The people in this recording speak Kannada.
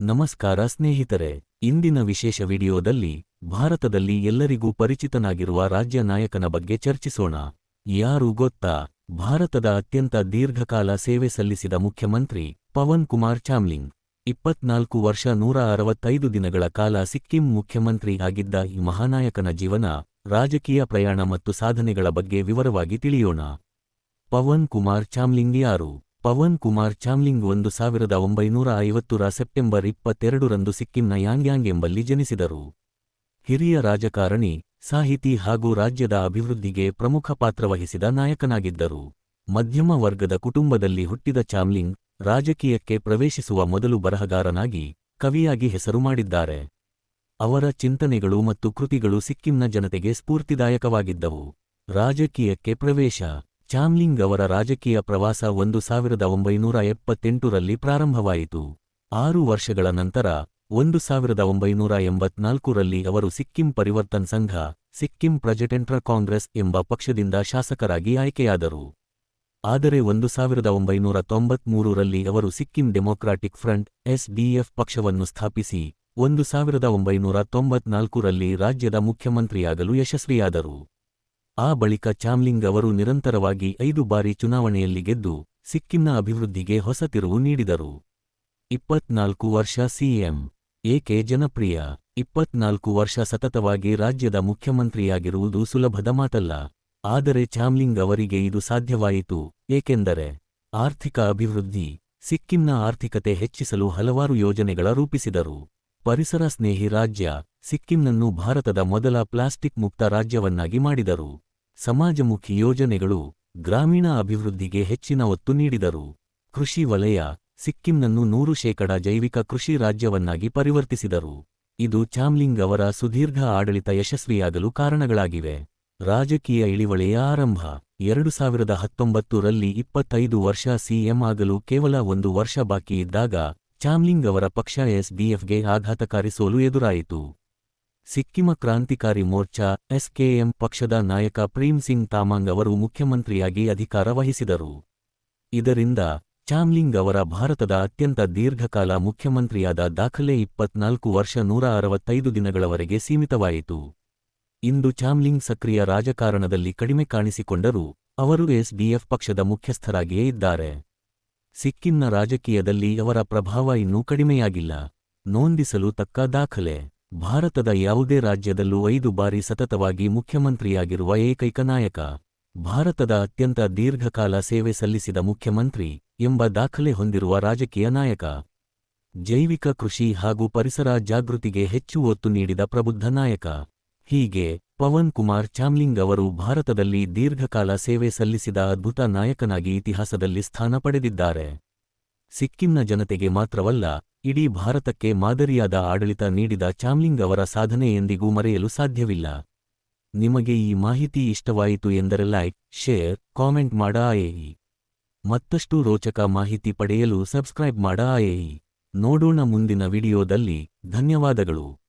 ನಮಸ್ಕಾರ ಸ್ನೇಹಿತರೆ, ಇಂದಿನ ವಿಶೇಷ ವಿಡಿಯೋದಲ್ಲಿ ಭಾರತದಲ್ಲಿ ಎಲ್ಲರಿಗೂ ಪರಿಚಿತನಾಗಿರುವ ರಾಜ್ಯ ನಾಯಕನ ಬಗ್ಗೆ ಚರ್ಚಿಸೋಣ. ಯಾರು ಗೊತ್ತಾ, ಭಾರತದ ಅತ್ಯಂತ ದೀರ್ಘಕಾಲ ಸೇವೆ ಸಲ್ಲಿಸಿದ ಮುಖ್ಯಮಂತ್ರಿ ಪವನ್ ಕುಮಾರ್ ಚಾಮ್ಲಿಂಗ್. ಇಪ್ಪತ್ನಾಲ್ಕು ವರ್ಷ ನೂರ ಅರವತ್ತೈದು ದಿನಗಳ ಕಾಲ ಸಿಕ್ಕಿಂ ಮುಖ್ಯಮಂತ್ರಿ ಆಗಿದ್ದ ಈ ಮಹಾನಾಯಕನ ಜೀವನ ರಾಜಕೀಯ ಪ್ರಯಾಣ ಮತ್ತು ಸಾಧನೆಗಳ ಬಗ್ಗೆ ವಿವರವಾಗಿ ತಿಳಿಯೋಣ. ಪವನ್ ಕುಮಾರ್ ಚಾಮ್ಲಿಂಗ್ ಯಾರು? ಪವನ್ ಕುಮಾರ್ ಚಾಮ್ಲಿಂಗ್ ಒಂದು ಸಾವಿರದ ಒಂಬೈನೂರ ಐವತ್ತರ ಸೆಪ್ಟೆಂಬರ್ ಇಪ್ಪತ್ತೆರಡರಂದು ಸಿಕ್ಕಿಂನ ಯಾಂಗ್ಯಾಂಗ್ ಎಂಬಲ್ಲಿ ಜನಿಸಿದರು. ಹಿರಿಯ ರಾಜಕಾರಣಿ, ಸಾಹಿತಿ ಹಾಗೂ ರಾಜ್ಯದ ಅಭಿವೃದ್ಧಿಗೆ ಪ್ರಮುಖ ಪಾತ್ರವಹಿಸಿದ ನಾಯಕನಾಗಿದ್ದರು. ಮಧ್ಯಮ ವರ್ಗದ ಕುಟುಂಬದಲ್ಲಿ ಹುಟ್ಟಿದ ಚಾಮ್ಲಿಂಗ್ ರಾಜಕೀಯಕ್ಕೆ ಪ್ರವೇಶಿಸುವ ಮೊದಲು ಬರಹಗಾರನಾಗಿ ಕವಿಯಾಗಿ ಹೆಸರು ಮಾಡಿದ್ದಾರೆ. ಅವರ ಚಿಂತನೆಗಳು ಮತ್ತು ಕೃತಿಗಳು ಸಿಕ್ಕಿಂನ ಜನತೆಗೆ ಸ್ಫೂರ್ತಿದಾಯಕವಾಗಿದ್ದವು. ರಾಜಕೀಯಕ್ಕೆ ಪ್ರವೇಶ ಚಾಮ್ಲಿಂಗ್ ಅವರ ರಾಜಕೀಯ ಪ್ರವಾಸ ಒಂದು ಸಾವಿರದ ಒಂಬೈನೂರ ಎಪ್ಪತ್ತೆಂಟರಲ್ಲಿ ಪ್ರಾರಂಭವಾಯಿತು. ಆರು ವರ್ಷಗಳ ನಂತರ, ಒಂದು ಸಾವಿರದ ಒಂಬೈನೂರ ಎಂಬತ್ನಾಲ್ಕರಲ್ಲಿ ಅವರು ಸಿಕ್ಕಿಂ ಪರಿವರ್ತನ್ ಸಂಘ, ಸಿಕ್ಕಿಂ ಪ್ರಜೆಟೆಂಟ್ರ ಕಾಂಗ್ರೆಸ್ ಎಂಬ ಪಕ್ಷದಿಂದ ಶಾಸಕರಾಗಿ ಆಯ್ಕೆಯಾದರು. ಆದರೆ ಒಂದು ಸಾವಿರದ ಒಂಬೈನೂರ ತೊಂಬತ್ಮೂರರಲ್ಲಿ ಅವರು ಸಿಕ್ಕಿಂ ಡೆಮೊಕ್ರಾಟಿಕ್ ಫ್ರಂಟ್ ಎಸ್ಡಿಎಫ್ ಪಕ್ಷವನ್ನು ಸ್ಥಾಪಿಸಿ, ಒಂದು ಸಾವಿರದ ಒಂಬೈನೂರ ತೊಂಬತ್ನಾಲ್ಕರಲ್ಲಿ ರಾಜ್ಯದ ಮುಖ್ಯಮಂತ್ರಿಯಾಗಲು ಯಶಸ್ವಿಯಾದರು. ಆ ಬಳಿಕ ಚಾಮ್ಲಿಂಗ್ ಅವರು ನಿರಂತರವಾಗಿ ಐದು ಬಾರಿ ಚುನಾವಣೆಯಲ್ಲಿ ಗೆದ್ದು ಸಿಕ್ಕಿಂನ ಅಭಿವೃದ್ಧಿಗೆ ಹೊಸ ತಿರುವು ನೀಡಿದರು. ಇಪ್ಪತ್ನಾಲ್ಕು ವರ್ಷ ಸಿಎಂ ಏಕೆ ಜನಪ್ರಿಯ? ಇಪ್ಪತ್ನಾಲ್ಕು ವರ್ಷ ಸತತವಾಗಿ ರಾಜ್ಯದ ಮುಖ್ಯಮಂತ್ರಿಯಾಗಿರುವುದು ಸುಲಭದ ಮಾತಲ್ಲ. ಆದರೆ ಚಾಮ್ಲಿಂಗ್ ಅವರಿಗೆ ಇದು ಸಾಧ್ಯವಾಯಿತು. ಏಕೆಂದರೆ ಆರ್ಥಿಕ ಅಭಿವೃದ್ಧಿ, ಸಿಕ್ಕಿಂನ ಆರ್ಥಿಕತೆ ಹೆಚ್ಚಿಸಲು ಹಲವಾರು ಯೋಜನೆಗಳ ರೂಪಿಸಿದರು. ಪರಿಸರ ಸ್ನೇಹಿ ರಾಜ್ಯ ಸಿಕ್ಕಿಂನನ್ನು ಭಾರತದ ಮೊದಲ ಪ್ಲಾಸ್ಟಿಕ್ ಮುಕ್ತ ರಾಜ್ಯವನ್ನಾಗಿ ಮಾಡಿದರು. ಸಮಾಜಮುಖಿ ಯೋಜನೆಗಳು ಗ್ರಾಮೀಣ ಅಭಿವೃದ್ಧಿಗೆ ಹೆಚ್ಚಿನ ಒತ್ತು ನೀಡಿದರು. ಕೃಷಿ ವಲಯ, ಸಿಕ್ಕಿಂನನ್ನು ನೂರು ಶೇಕಡ ಜೈವಿಕ ಕೃಷಿ ರಾಜ್ಯವನ್ನಾಗಿ ಪರಿವರ್ತಿಸಿದರು. ಇದು ಚಾಮ್ಲಿಂಗ್ ಅವರ ಸುದೀರ್ಘ ಆಡಳಿತ ಯಶಸ್ವಿಯಾಗಲು ಕಾರಣಗಳಾಗಿವೆ. ರಾಜಕೀಯ ಇಳಿವಳಿಯ ಆರಂಭ, ಎರಡು ಸಾವಿರದ ಹತ್ತೊಂಬತ್ತರಲ್ಲಿ ಇಪ್ಪತ್ತೈದು ವರ್ಷ ಸಿಎಂ ಆಗಲು ಕೇವಲ ಒಂದು ವರ್ಷ ಬಾಕಿ ಇದ್ದಾಗ, ಚಾಮ್ಲಿಂಗ್ ಅವರ ಪಕ್ಷ ಎಸ್ಬಿಎಫ್ಗೆ ಆಘಾತಕಾರಿ ಸೋಲು ಎದುರಾಯಿತು. ಸಿಕ್ಕಿಮ ಕ್ರಾಂತಿಕಾರಿ ಮೋರ್ಚಾ, ಎಸ್ಕೆಎಂ ಪಕ್ಷದ ನಾಯಕ ಪ್ರೇಮ್ ಸಿಂಗ್ ತಾಮಾಂಗ್ ಅವರು ಮುಖ್ಯಮಂತ್ರಿಯಾಗಿ ಅಧಿಕಾರ ವಹಿಸಿದರು. ಇದರಿಂದ ಚಾಮ್ಲಿಂಗ್ ಅವರ ಭಾರತದ ಅತ್ಯಂತ ದೀರ್ಘಕಾಲ ಮುಖ್ಯಮಂತ್ರಿಯಾದ ದಾಖಲೆ ಇಪ್ಪತ್ನಾಲ್ಕು ವರ್ಷ ನೂರ ಅರವತ್ತೈದು ದಿನಗಳವರೆಗೆ ಸೀಮಿತವಾಯಿತು. ಇಂದು ಚಾಮ್ಲಿಂಗ್ ಸಕ್ರಿಯ ರಾಜಕಾರಣದಲ್ಲಿ ಕಡಿಮೆ ಕಾಣಿಸಿಕೊಂಡರೂ ಅವರು ಎಸ್ಡಿಎಫ್ ಪಕ್ಷದ ಮುಖ್ಯಸ್ಥರಾಗಿಯೇ ಇದ್ದಾರೆ. ಸಿಕ್ಕಿಂನ ರಾಜಕೀಯದಲ್ಲಿ ಅವರ ಪ್ರಭಾವ ಇನ್ನೂ ಕಡಿಮೆಯಾಗಿಲ್ಲ. ನೋಂದಿಸಲು ತಕ್ಕ ದಾಖಲೆ. ಭಾರತದ ಯಾವುದೇ ರಾಜ್ಯದಲ್ಲೂ ಐದು ಬಾರಿ ಸತತವಾಗಿ ಮುಖ್ಯಮಂತ್ರಿಯಾಗಿರುವ ಏಕೈಕ ನಾಯಕ, ಭಾರತದ ಅತ್ಯಂತ ದೀರ್ಘಕಾಲ ಸೇವೆ ಸಲ್ಲಿಸಿದ ಮುಖ್ಯಮಂತ್ರಿ ಎಂಬ ದಾಖಲೆ ಹೊಂದಿರುವ ರಾಜಕೀಯ ನಾಯಕ. ಜೈವಿಕ ಕೃಷಿ ಹಾಗೂ ಪರಿಸರ ಜಾಗೃತಿಗೆ ಹೆಚ್ಚು ಒತ್ತು ನೀಡಿದ ಪ್ರಬುದ್ಧ ನಾಯಕ. ಹೀಗೆ ಪವನ್ ಕುಮಾರ್ ಚಾಮ್ಲಿಂಗ್ ಅವರು ಭಾರತದಲ್ಲಿ ದೀರ್ಘಕಾಲ ಸೇವೆ ಸಲ್ಲಿಸಿದ ಅದ್ಭುತ ನಾಯಕನಾಗಿ ಇತಿಹಾಸದಲ್ಲಿ ಸ್ಥಾನ ಪಡೆದಿದ್ದಾರೆ. ಸಿಕ್ಕಿಂನ ಜನತೆಗೆ ಮಾತ್ರವಲ್ಲ, ಇಡೀ ಭಾರತಕ್ಕೆ ಮಾದರಿಯಾದ ಆಡಳಿತ ನೀಡಿದ ಚಾಮ್ಲಿಂಗ್ ಅವರ ಸಾಧನೆ ಎಂದಿಗೂ ಮರೆಯಲು ಸಾಧ್ಯವಿಲ್ಲ. ನಿಮಗೆ ಈ ಮಾಹಿತಿ ಇಷ್ಟವಾಯಿತು ಎಂದರೆ ಲೈಕ್, ಶೇರ್, ಕಾಮೆಂಟ್ ಮಾಡ ಆಯೇಯಿ. ಮತ್ತಷ್ಟು ರೋಚಕ ಮಾಹಿತಿ ಪಡೆಯಲು ಸಬ್ಸ್ಕ್ರೈಬ್ ಮಾಡ ಆಯೇಯಿ. ನೋಡೋಣ ಮುಂದಿನ ವಿಡಿಯೋದಲ್ಲಿ. ಧನ್ಯವಾದಗಳು.